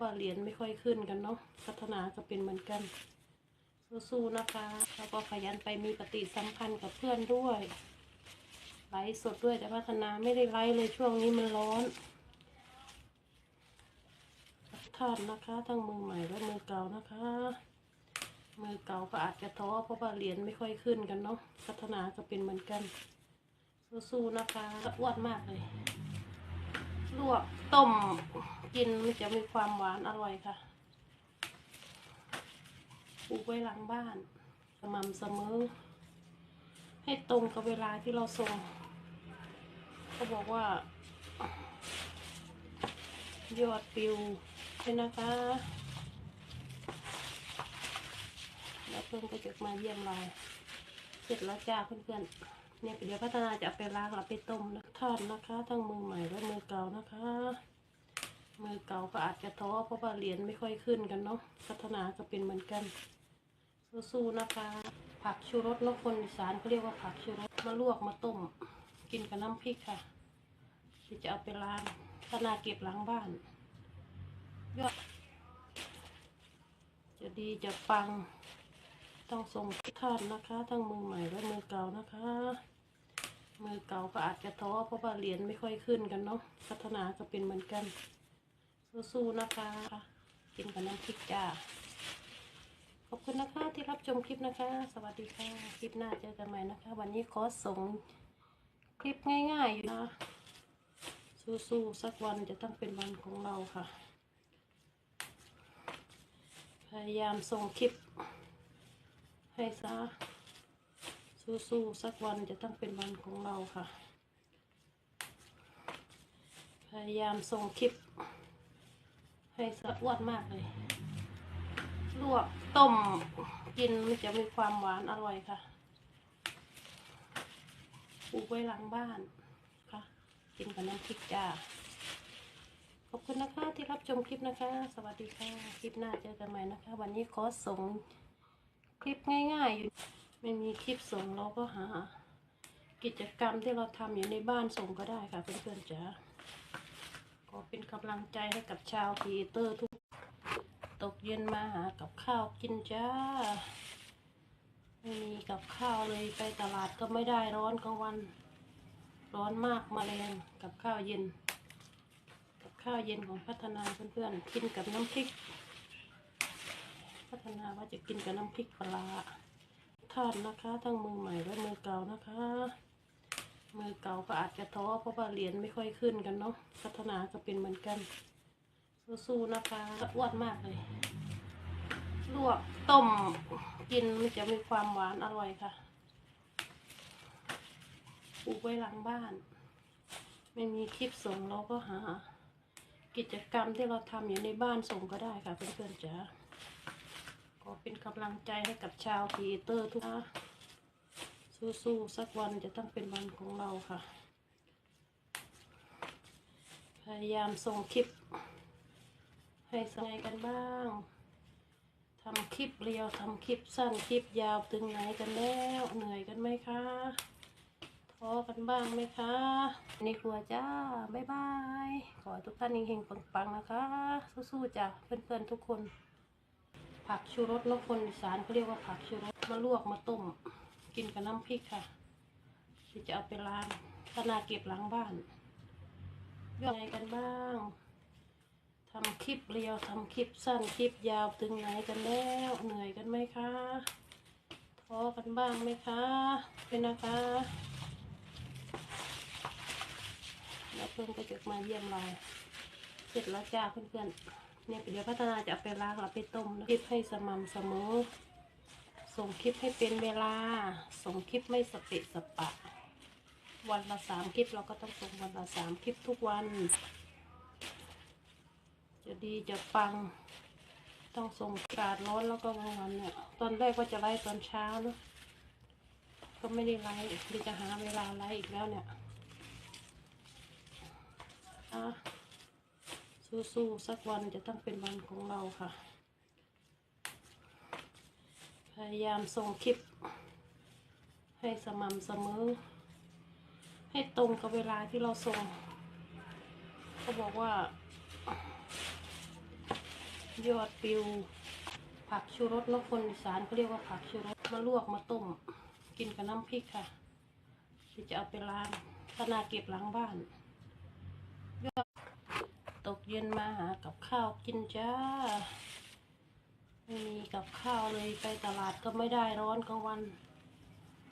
ว่าเหรียญไม่ค่อยขึ้นกันเนาะพัฒนาก็เป็นเหมือนกันสู้ๆนะคะ แล้วก็ขยันไปมีปฏิสัมพันธ์กับเพื่อนด้วยไลฟ์สดด้วยแต่พัฒนาไม่ได้ไลฟ์เลยช่วงนี้มันร้อนท่านนะคะทั้งมือใหม่และมือเก่านะคะ มือเก่าก็อาจจะท้อเพราะว่าเหรียญไม่ค่อยขึ้นกันเนาะพัฒนาก็เป็นเหมือนกันสู้ๆนะคะอ้วนมากเลยลวกต้ม กินมันจะมีความหวานอร่อยค่ะปลูกไว้หลังบ้าน สม่ำเสมอ ให้ตรงกับเวลาที่เราส่งเขาบอกว่า ยอดปิวใช่นะคะ แล้วเพื่อนก็จะมาเยี่ยมเราเสร็จแล้วจ้าเพื่อนๆเนี่ยเดี๋ยวพัฒนาจะไปล้างแล้วไปต้มนะทอดนะคะ ทั้งมือใหม่และมือเก่านะคะ มือเก่าก็อาจจะท้อเพราะว่าเหรียญไม่ค่อยขึ้นกันเนาะพัฒนาก็เป็นเหมือนกันสู้ๆนะคะ ผักชูรสแล้วคนอีสานเขาเรียกว่าผักชูรสมาลวกมาต้ม กินกับน้ำพริกค่ะที่จะเอาไปล้างพัฒนาเก็บหลังบ้าน ยอด จะดีจะปัง ต้องส่งทอดนะคะ ทั้งมือใหม่และมือเก่านะคะมือเก่าก็อาจจะท้อเพราะว่าเหรียญไม่ค่อยขึ้นกันเนาะพัฒนาก็เป็นเหมือนกัน สู้ๆนะคะ กินกับน้ำพริกจ้าขอบคุณนะคะที่รับชมคลิปนะคะ สวัสดีค่ะ คลิปหน้าเจอกันใหม่นะคะ วันนี้ขอส่งคลิปง่ายๆอยู่นะ สู้ๆสักวันจะต้องเป็นวันของเราค่ะ พยายามส่งคลิป ให้ซะสู้ๆสักวันจะต้องเป็นวันของเราค่ะ พยายามส่งคลิป ให้สะอ้วนมากเลย ลวกต้มกินมันจะมีความหวานอร่อยค่ะปลูกไว้หลังบ้านค่ะ กินกับน้ำพริกจ้า ขอบคุณนะคะที่รับชมคลิปนะคะ สวัสดีค่ะ คลิปหน้าเจอกันใหม่นะคะ วันนี้ขอส่งคลิปง่ายๆอยู่ไม่มีคลิปส่งเราก็หา กิจกรรมที่เราทำอยู่ในบ้านส่งก็ได้ค่ะเพื่อนๆจ๋า ขอเป็นกำลังใจให้กับชาวครีเอเตอร์ทุก ตกเย็นมาหากับข้าวกินจ้า ไม่มีกับข้าวเลยไปตลาดก็ไม่ได้ร้อนกลางวัน ร้อนมากมาแรงกับข้าวเย็น กับข้าวเย็นของพัฒนาเพื่อนๆกินกับน้ำพริก พัฒนาว่าจะกินกับน้ำพริกปลาร้าทอดนะคะ ทั้งมือใหม่และมือเก่านะคะ มือเก่าก็อาจจะท้อเพราะว่าเหรียญไม่ค่อยขึ้นกันเนาะพัฒนาก็เป็นเหมือนกัน สู้ๆนะคะอ้วนมากเลยลวกต้มกินมันจะมีความหวานอร่อยค่ะปลูกไว้หลังบ้าน ไม่มีคลิปส่งเราก็หา กิจกรรมที่เราทำอยู่ในบ้านส่งก็ได้ค่ะเพื่อนๆจ๋าขอเป็นกำลังใจให้กับชาวครีเอเตอร์ทุกท่าน สู้ๆสักวันจะต้องเป็นวันของเราค่ะ พยายามส่งคลิป ให้สังไงกันบ้างทำคลิปเรียวทำคลิปสั้นคลิปยาวถึงไหนกันแล้วเหนื่อยกันไหมคะท้อกันบ้างไหมคะนี่ครัวจ้าบ๊ายบายขอทุกท่านเฮงๆปังๆนะคะ สู้ๆจ้ะเพื่อนๆทุกคน ผักชูรสแล้วคนสานเขาเรียกว่าผักชูรสมาลวกมาต้ม กินกับน้ำพริกค่ะที่จะเอาไปล้างขนาเก็บหลังบ้านยังไงกันบ้างทำคลิปเรียวทำคลิปสั้นคลิปยาวถึงไหนกันแล้วเหนื่อยกันไหมคะท้อกันบ้างไหมคะเป็นนะคะแล้วเพื่อนก็จะมาเยี่ยมเราเสร็จแล้วจ้าเพื่อนๆเนี่ยเดี๋ยวพัฒนาจะเอาไปล้างแล้วไปต้มนะคลิปให้สม่ำเสมอ ส่งคลิปให้เป็นเวลา ส่งคลิปไม่สเปะสปะ วันละสามคลิปเราก็ต้องส่งวันละสามคลิปทุกวัน จะดีจะปัง ต้องส่งอากาศร้อนแล้วก็กลางวันเนี่ย ตอนแรกว่าจะไล่ตอนเช้าเนอะก็ไม่ได้ไล่ดีจะหาเวลาไล่อีกแล้วเนี่ยอะสู้ๆสักวันจะต้องเป็นวันของเราค่ะ พยายามส่งคลิป ให้สม่ำเสมอ ให้ตรงกับเวลาที่เราส่งเขาบอกว่า ยอดปิว ผักชูรสแล้วคนสานเขาเรียกว่าผักชูรสมาลวกมาต้ม กินกับน้ำพริกค่ะที่จะเอาไปล้างขนาเก็บหลังบ้านยอดตกเย็นมาหากับข้าวกินจ้า ไม่มีกับข้าวเลยไปตลาดก็ไม่ได้ร้อนกลางวัน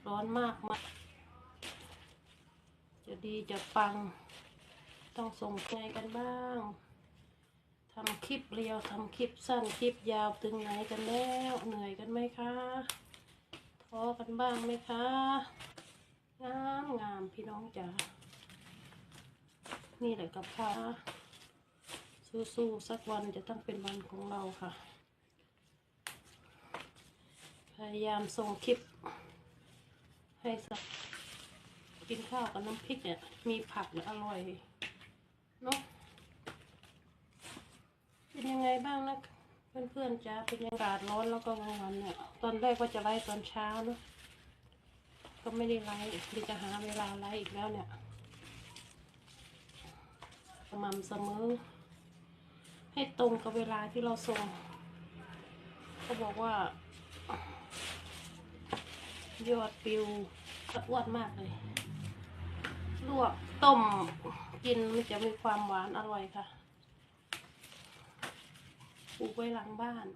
ร้อนมากมากจะดีจะปัง ต้องส่งไงกันบ้างทำคลิปเรียวทำคลิปสั้นคลิปยาวถึงไหนกันแล้วเหนื่อยกันไหมคะท้อกันบ้างไหมคะงามงามพี่น้องจ๋านี่แหละกับข้าสู้ๆสักวันจะต้องเป็นวันของเราค่ะ พยายามส่งคลิป ให้สักกินข้าวกับน้ำพริกเนี่ย มีผักเนี่ยอร่อยเนาะเป็นยังไงบ้างนะเพื่อนๆจ้าเป็นยังอากาศร้อนแล้วก็กลางวันเนี่ย ตอนแรกว่าจะไล่ตอนเช้าเนาะก็ไม่ได้ไล่ดีจะหาเวลาไล่อีกแล้วเนี่ยสม่ำเสมอ ให้ตรงกับเวลาที่เราส่งเขาบอกว่า ยอดปิวอ้วนมากเลย ลวกต้มกินมันจะมีความหวานอร่อยค่ะปลูกไว้หลังบ้าน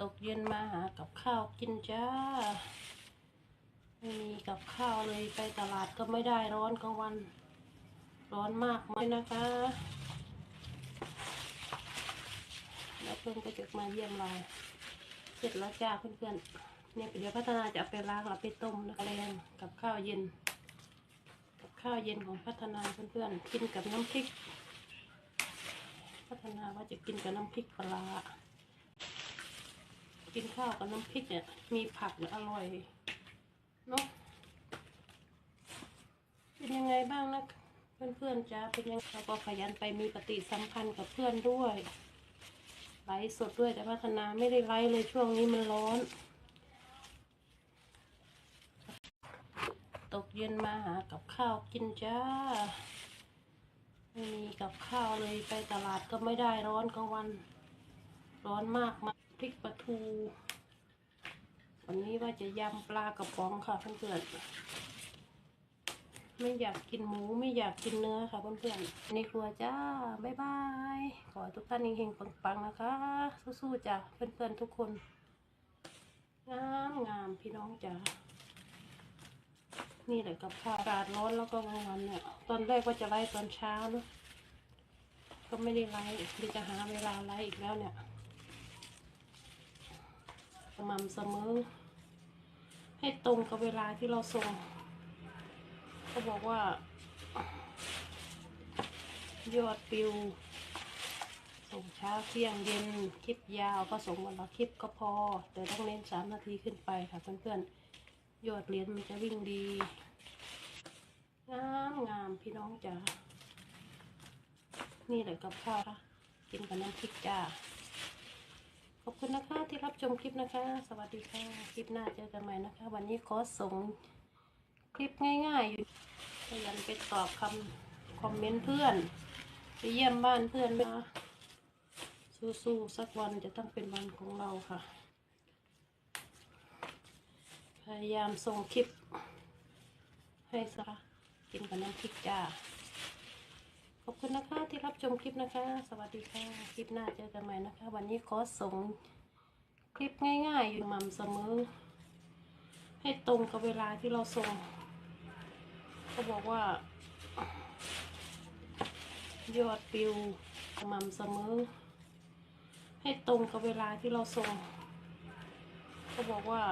ตกเย็นมาหากับข้าวกินจ้า ไม่มีกับข้าวเลยไปตลาดก็ไม่ได้ร้อนกลางวัน ร้อนมากไหมนะคะ แล้วเพื่อนก็จะมาเยี่ยมเรา เสร็จแล้วจ้าเพื่อนๆ เนี่ยเดี๋ยวพัฒนาจะเอาไปล้างแล้วไปต้มนะแรงกับข้าวเย็น กับข้าวเย็นของพัฒนาเพื่อนๆกินกับน้ำพริก พัฒนาว่าจะกินกับน้ำพริกปลากินข้าวกับน้ำพริกเนี่ยมีผักเนี่ยอร่อยเนาะเป็นยังไงบ้างนะเพื่อนๆจ้าเป็นยังเราก็ขยันไปมีปฏิสัมพันธ์กับเพื่อนด้วยไลฟ์สดด้วยแต่พัฒนาไม่ได้ไลฟ์เลยช่วงนี้มันร้อน ตกเย็นมาหากับข้าวกินจ้า ไม่มีกับข้าวเลยไปตลาดก็ไม่ได้ร้อนกลางวัน ร้อนมากมาพริกปลาทู วันนี้ว่าจะยำปลากระป๋องค่ะเพื่อนๆไม่อยากกินหมูไม่อยากกินเนื้อค่ะเพื่อนๆในครัวจ้าบ๊ายบายขอทุกท่านเฮงๆปังๆนะคะ สู้ๆจ้ะเพื่อนๆทุกคนงามงามพี่น้องจ้า นี่แหละกับข้าวอากาศร้อนแล้วก็กลางวันเนี่ย ตอนแรกว่าจะไล่ตอนเช้าเนอะก็ไม่ได้ไล่ดีจะหาเวลาไล่อีกแล้วเนี่ยสม่ำเสมอ ให้ตรงกับเวลาที่เราส่งเขาบอกว่า ยอดปิว ส่งเช้าเที่ยงเย็น คลิปยาวก็ส่งวันละคลิปก็พอ แต่ต้องเน้นสามนาทีขึ้นไปค่ะเพื่อนๆ ยอดเหรียญมันจะวิ่งดี งามงามพี่น้องจ๋า นี่แหละกับข้าวค่ะกินกับน้ำพริกจ้า ขอบคุณนะคะที่รับชมคลิปนะคะ สวัสดีค่ะ คลิปหน้าเจอกันใหม่นะคะ วันนี้ขอส่งคลิปง่ายๆอยู่พยายามไปตอบคำคอมเมนต์เพื่อน ไปเยี่ยมบ้านเพื่อนนะสู้ๆสักวันจะต้องเป็นวันของเราค่ะ พยายามส่งคลิป ให้สะกินกับน้ำพริกจ้า ขอบคุณนะคะที่รับชมคลิปนะคะ สวัสดีค่ะ คลิปหน้าเจอกันใหม่นะคะ วันนี้ขอส่งคลิปง่ายๆ อยู่หม่ำเสมอ ให้ตรงกับเวลาที่เราส่งเขาบอกว่า ยอดปิวสม่ำเสมอ ให้ตรงกับเวลาที่เราส่งเขาบอกว่า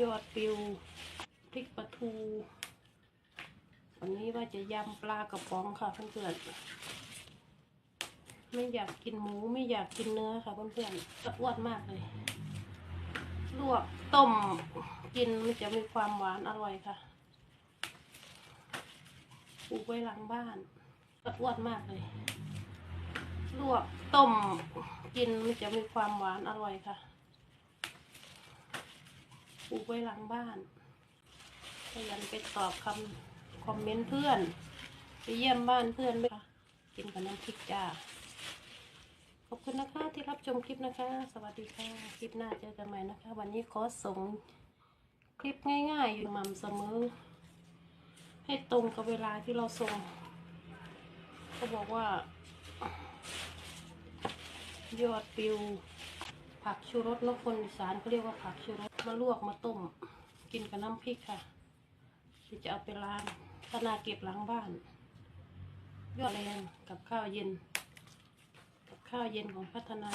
ยอดปิวพริกปลาทู วันนี้ว่าจะยำปลากระป๋องค่ะเพื่อนๆไม่อยากกินหมูไม่อยากกินเนื้อค่ะเพื่อนๆก็อ้วนมากเลย ลวกต้มกินมันจะมีความหวานอร่อยค่ะปลูกไว้หลังบ้านก็อ้วนมากเลย ลวกต้มกินมันจะมีความหวานอร่อยค่ะ ลูกไว้หลังบ้านพยายามไปตอบคำคอมเมนต์เพื่อน ไปเยี่ยมบ้านเพื่อนด้วยค่ะกินกับน้ำพริกจ้าขอบคุณนะคะที่รับชมคลิปนะคะ สวัสดีค่ะ คลิปหน้าเจอกันใหม่นะคะ วันนี้ขอส่งคลิปง่ายๆ อยู่หม่ำเสมอ ให้ตรงกับเวลาที่เราส่งเขาบอกว่า ยอดปิวผักชูรสแล้วคนอีสานเขาเรียกว่าผักชูรส มาลวกมาต้ม กินกับน้ำพริกค่ะที่จะเอาไปล้างธนาเก็บหลังบ้าน ยอดแรงกับข้าวเย็น กับข้าวเย็นของพัฒนา